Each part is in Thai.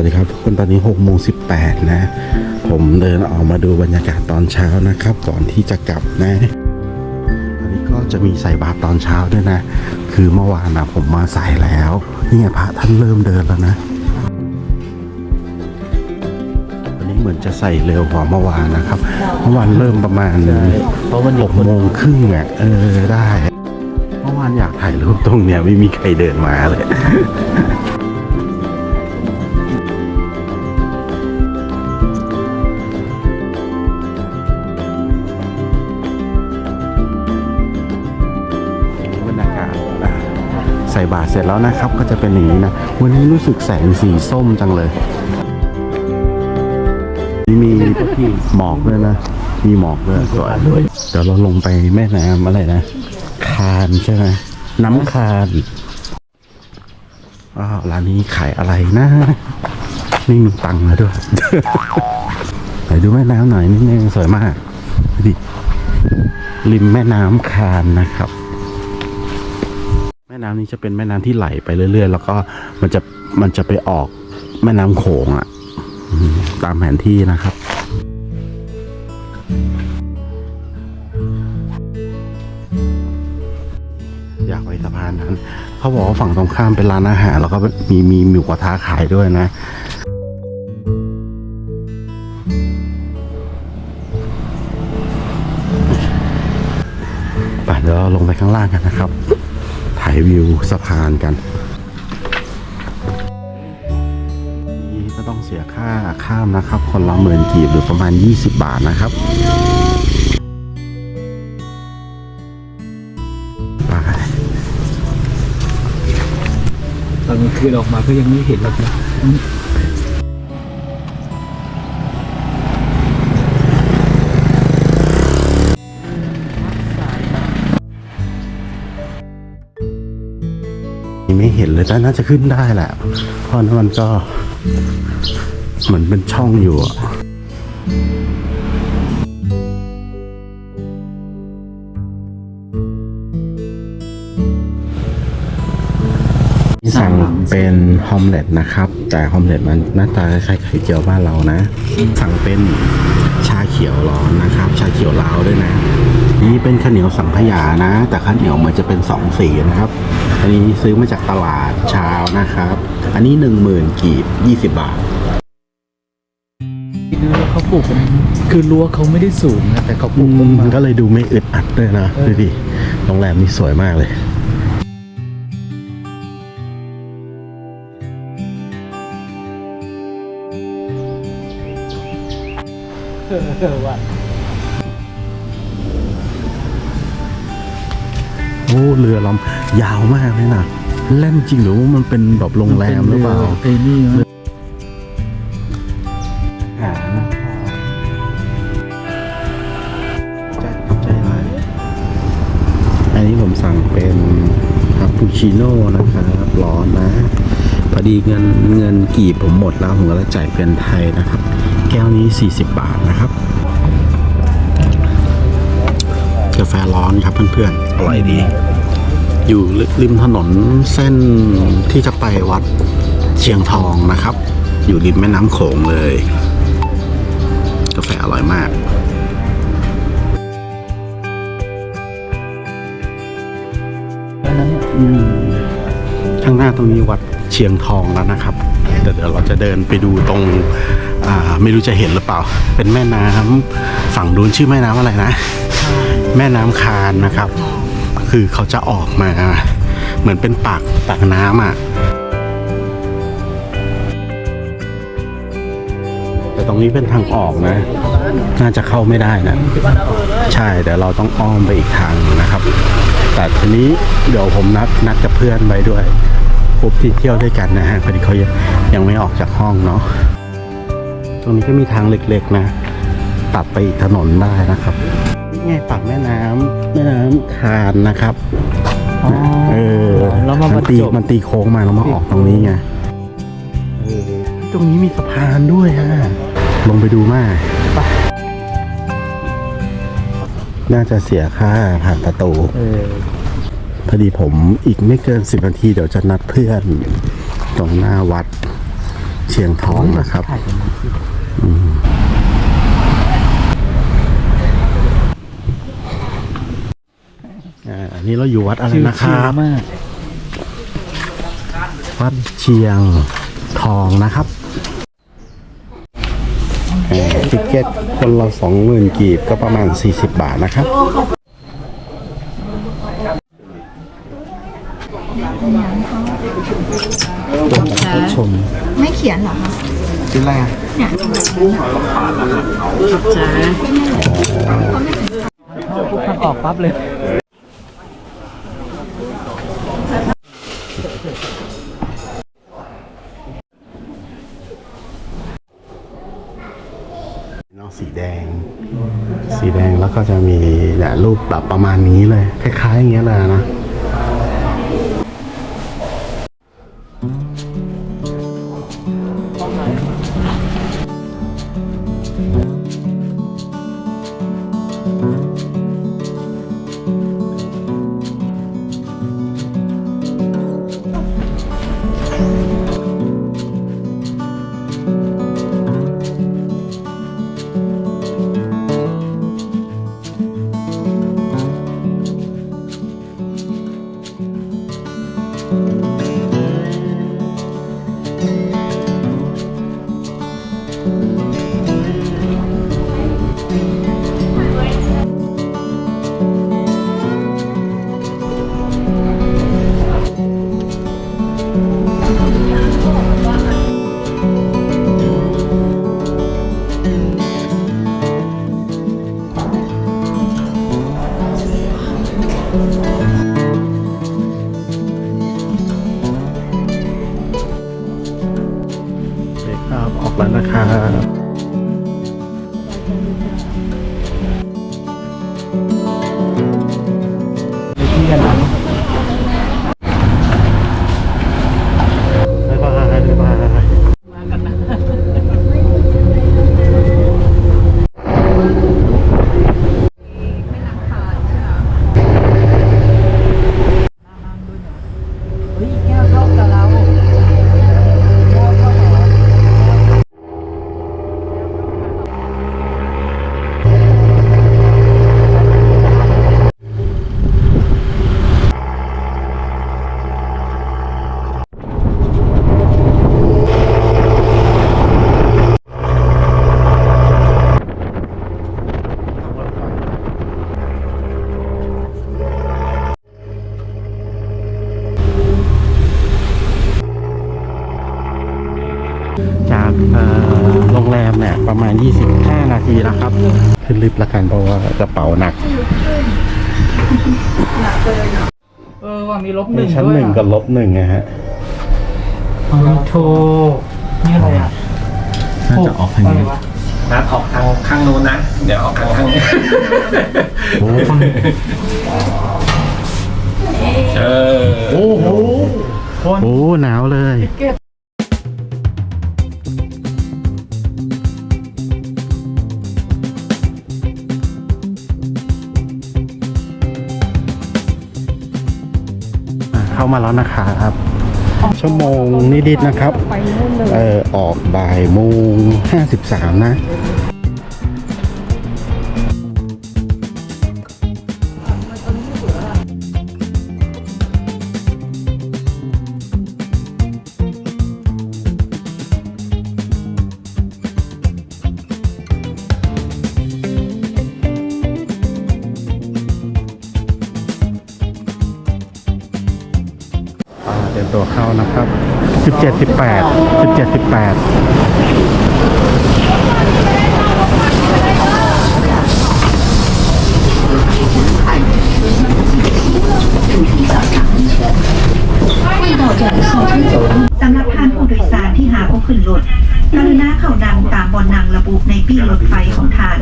สวัสดีครับทุกคนตอนนี้6โมง18นะ ผมเดินออกมาดูบรรยากาศตอนเช้านะครับ ก่อนที่จะกลับนะอันนี้ก็จะมีใส่บาตรตอนเช้าด้วยนะ คือเมื่อวานนะผมมาใส่แล้วนี่ไงพระท่านเริ่มเดินแล้วนะวันนี้เหมือนจะใส่เร็วกว่าเมื่อวานนะครับ เมื่อวานเริ่มประมาณเพราะมันหกโมงครึ่งอะเออได้ เมื่อวานอยากถ่ายรูปตรงเนี้ยไม่มีใครเดินมาเลย ใส่บาตรเสร็จแล้วนะครับ ก็จะเป็นอย่างนี้นะ วันนี้รู้สึกแสงสีส้มจังเลยนี่มีหมอกด้วยนะ มีหมอกด้วยสวยเดี๋ยวเราลงไปแม่น้ำอะไรนะ คานใช่ไหมน้ำคานอ้าวร้านนี้ขายอะไรนะไม่มีตังค์แล้วด้วยไปดูแม่น้ำหน่อยนิดนึงสวยมากดิริมแม่น้ำคานนะครับ แม่น้ำนี้จะเป็นแม่น้ำที่ไหลไปเรื่อย ๆ แล้วก็มันจะมันจะไปออกแม่น้ำโขงอะ่ะตามแผนที่นะครับอยากไปสะพานนั้น เขาบอกว่าฝั่งตรงข้ามเป็นร้านอาหาร แล้วก็มีมีหมูกระทะขายด้วยนะ ไปเดี๋ยวเราลงไปข้างล่างกันนะครับายวิวสะพานกันนี่ก็ต้องเสียค่าข้ามนะครับ คนละหมื่นกีบหรือประมาณ 20 บาทนะครับไปตอนกลางคืนออกมาก็ยังไม่เห็นหรอกนะ เห็นเลยแต่น่าจะขึ้นได้แหละ เพราะนั้นมันก็เหมือนเป็นช่องอยู่อะสั่งเป็นฮอมเล็ตนะครับ แต่ฮอมเล็ตมันหน้าตาคล้ายๆไข่เจียวบ้านเรานะ สั่งเป็นชาเขียวร้อนนะครับ ชาเขียวลาวด้วยนะ นี่เป็นข้าวเหนียวสังขยานะ แต่ข้าวเหนียวมันจะเป็นสองสีนะครับ อันนี้ซื้อมาจากตลาดเช้านะครับ อันนี้หนึ่งหมื่นกีบยี่สิบบาทแล้วเขาปลูกกันคือรั้วเขาไม่ได้สูงนะแต่เขาปลูกต้นมัไม้นก็เลยดูไม่อึดอัดด้วยนะเออดูดิโรงแรมนี่สวยมากเลยเออว่ะ โอ้เรือลำยาวมากเลยนะแล่นจริงหรือว่ามันเป็นแบบโรงแรมหรือเปล่าไอ้นี่นะหาใจใจร้ายอันนี้ผมสั่งเป็นคาปูชิโน่นะครับร้อนนะ พอดีเงินเงินกีบผมหมดแล้ว ผมก็เลยจ่ายเป็นไทยนะครับ แก้วนี้ 40 บาทนะครับ กาแฟร้อนครับเพื่อนๆ อร่อยดี อยู่ริมถนนเส้นที่จะไปวัดเชียงทองนะครับ อยู่ริมแม่น้ำโขงเลย กาแฟอร่อยมากอันนั้นเนี่ยข้างหน้าตรงนี้วัดเชียงทองแล้วนะครับแต่เดี๋ยวเราจะเดินไปดูตรงอ่าไม่รู้จะเห็นหรือเปล่า เป็นแม่น้ำฝั่งนู้นชื่อแม่น้ำอะไรนะ แม่น้ำคานนะครับ คือเขาจะออกมา เหมือนเป็นปากปากน้ำอะแต่ตรงนี้เป็นทางออกนะ น่าจะเข้าไม่ได้นะ ใช่แต่เราต้องอ้อมไปอีกทางหนึ่งนะครับ แต่ทีนี้เดี๋ยวผมนัดนัดกับเพื่อนไว้ด้วยกลุ่มที่เที่ยวด้วยกันนะฮะพอดีเขายังยังไม่ออกจากห้องเนาะตรงนี้ก็มีทางเล็กๆนะ ตัดไปอีกถนนได้นะครับ นี่ไงปากแม่น้ำแม่น้ำคานนะครับอ๋อเออแล้วมาบรมันรตีจบมันตีโค้งมาแล้วมาออกตรงนี้ไงเออตรงนี้มีสะพานด้วยฮะลงไปดูมากน่าจะเสียค่าผ่านประตู เออพอดีผมอีกไม่เกินสิบนาทีเดี๋ยวจะนัดเพื่อนตรงหน้าวัดเชียงทองนะครับ ถ่ายกันสิอ่า อันนี้เราอยู่วัดอะไรนะครับชิวๆมากวัดเชียงทองนะครับติเก็ตคนละสองหมื่นกีบก็ประมาณ 40 บาทนะครับ ชม ไม่เขียนเหรอคะชื่ออะไรปุ๊บทางออกปั๊บเลย ก็จะมีเนี่ยรูปแบบประมาณนี้เลย คล้ายๆอย่างเงี้ยเลยนะ ออกแล้วนะครับ จากเอ่อโรงแรมเนี่ยประมาณ 25 นาทีนะครับ ขึ้นลิฟต์ละกันเพราะว่ากระเป๋าหนักเออว่ามีลบหมีนึ่งชั้นด้วยหนึ่งอะกับลบหนึ่งนะฮะอ๋อมีโทรนี่อะไรอะน่าจะออกทางอะไรนี้วะนัดออกทางข้างนู้นนะ เดี๋ยวออกทางข้างนี้โอ้โหเออโอ้โหโอ้โหหนาวเลยอะ เข้ามาแล้วนะครับชั่วโมงนิดๆนะครับ เออออกบ่ายโมงห้าสิบสามนะ ตัวเข้านะครับ 17 18 17 18สำหรับท่านผู้โดยสารที่หาผู้ขึ้นรถกรุณาเข้านังตามบอนนังระบุในปี้รถไฟของท่าน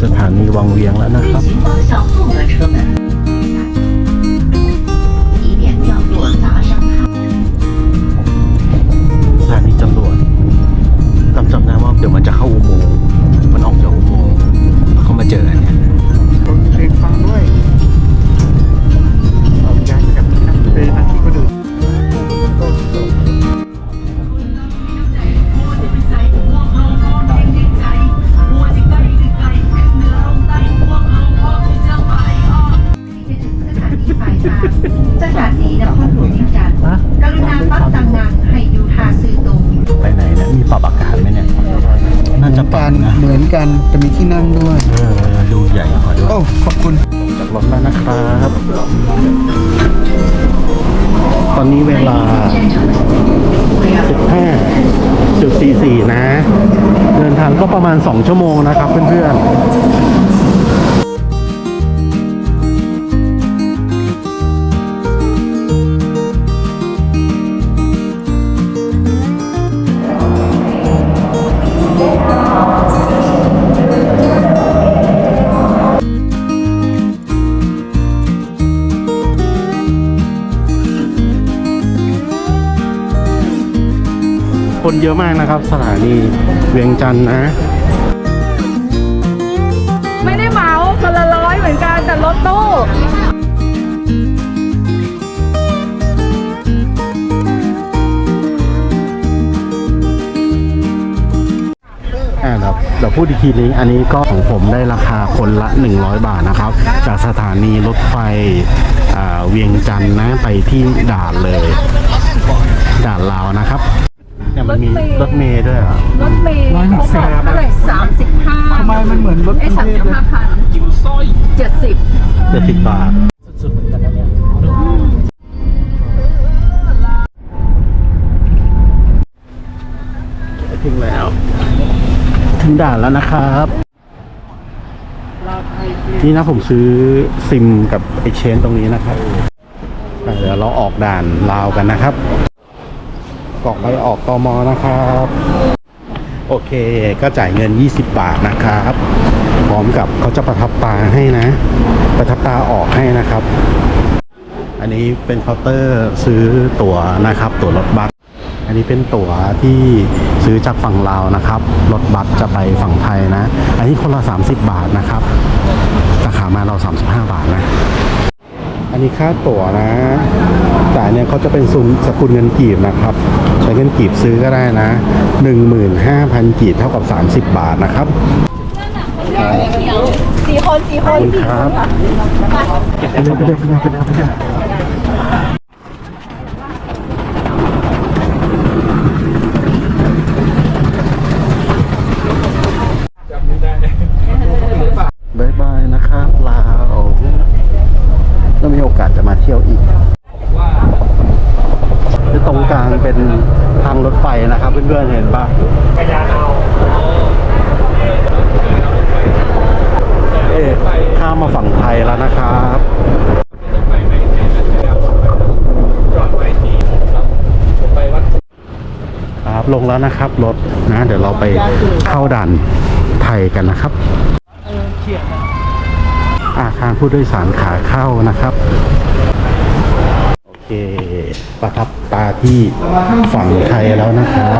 请ถานีวาง นกันจะมีที่นั่งด้วย เออดูใหญ่กว่าด้วยโอ้ ขอบคุณจากรถแล้วนะครับ ตอนนี้เวลา 15จุด44 นะ เดินทางก็ประมาณ 2 ชั่วโมงนะครับเพื่อนๆ คนเยอะมากนะครับ สถานีเวียงจันทร์นะ ไม่ได้เหมาคนละร้อยเหมือนกันแต่รถตู้อ่าเดี๋ยวเดี๋ยวพูดอีกทีนึงอันนี้ก็ของผมได้ราคาคนละ 100 บาทนะครับ จากสถานีรถไฟอ่าเวียงจันทร์นะไปที่ด่านเลย ด่านลาวนะครับ เนี่ยมันมีรถเมย์ด้วยเหรอรถเมล์ร้อยหกเขาสิบบอกเท่าไหร่สามสิบห้าทำไมมันเหมือนรถกไอ้รุงสามเทสิพบเลยห้าพันเจ็ดสิบเจ็ดสิบบาทสุดเหมือนกันนะเนี่ยถึงแล้ว ถึงด่านแล้วนะครับนี่นะผมซื้อซิมกับไอเชนตรงนี้นะครับอะเดี๋ยวเราออกด่านลาวกันนะครับ กรอกใบออกตมนะครับ โอเคก็จ่ายเงิน 20 บาทนะครับ พร้อมกับเขาจะประทับตาให้นะ ประทับตาออกให้นะครับ อันนี้เป็นเคาน์เตอร์ซื้อตั๋วนะครับ ตั๋วรถบัสอันนี้เป็นตั๋วที่ซื้อจากฝั่งลาวนะครับ รถบัสจะไปฝั่งไทยนะ อันนี้คนละ 30 บาทนะครับราคามาเรา 35 บาทนะ อันนี้ค่าตั๋วนะ แต่อันเนี่ยเขาจะเป็นซุนสกุลเงินกีบนะครับ ใช้เงินกีบซื้อก็ได้นะ 15,000 กีบเท่ากับ 30 บาทนะครับสี่คนสี่คขอบนคุณครับไปเร็วไปเร็วไปเร็วไปเร็วไปเร็วบายบายนะครับลาวแล้วมีโอกาสจะมาเที่ยวอีกที่ตรงกลางเป็นทางรถไฟนะครับ เพื่อนๆเห็นปะเอ๊ะข้ามมาฝั่งไทยแล้วนะครับ ครับ ลงแล้วนะครับรถนะ เดี๋ยวเราไปเข้าด่านไทยกันนะครับอาคารผู้โดยสารขาเข้านะครับ โอเค ประทับตาที่ฝั่งไทยแล้วนะครับ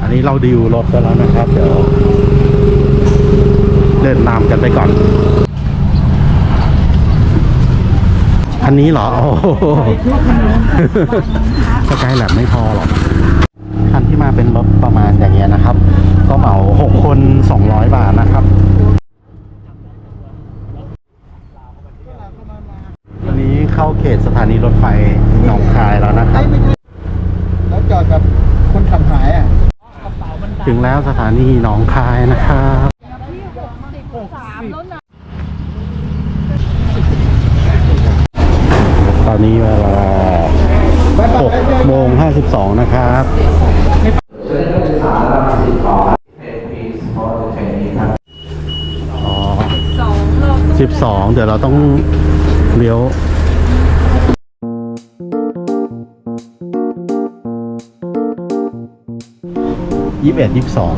อันนี้เราดิวรถไปแล้วนะครับ เดี๋ยวเดินตามกันไปก่อนคันนี้เหรอ โอ้โหสกายแลบไม่พอหรอก ที่มาเป็นรถประมาณอย่างเงี้ยนะครับ ก็เหมาหกคนสองร้อยบาทนะครับวันนี้เข้าเขตสถานีรถไฟหนองคายแล้วนะครับ แล้วจอดกับคนขับหายอะถึงแล้วสถานีหนองคายนะครับตอนนี้เวลา 6โมง52 นะครับอ๋อสองเราสิบสองเดี๋ยวเราต้องเลี้ยวยี่สิบเอ็ดยี่สิบสอง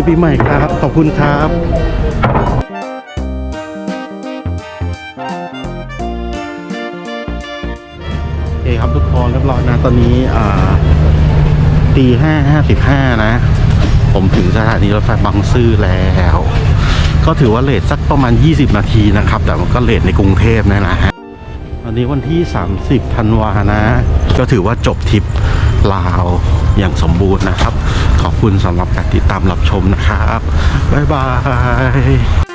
ดีปีใหม่ครับ ขอบคุณครับโอเคครับทุกคนเรียบร้อยนะ ตอนนี้ตีห้าห้าสิบห้านะ ผมถึงสถานีรถไฟบางซื่อแล้ว ก็ถือว่าเลทสักประมาณ 20 นาทีนะครับ แต่มันก็เลทในกรุงเทพนะนะฮะวันนี้วันที่ 30ธันวานะ ก็ถือว่าจบทริป ลาวอย่างสมบูรณ์นะครับ ขอบคุณสำหรับการติดตามรับชมนะครับ บ๊ายบาย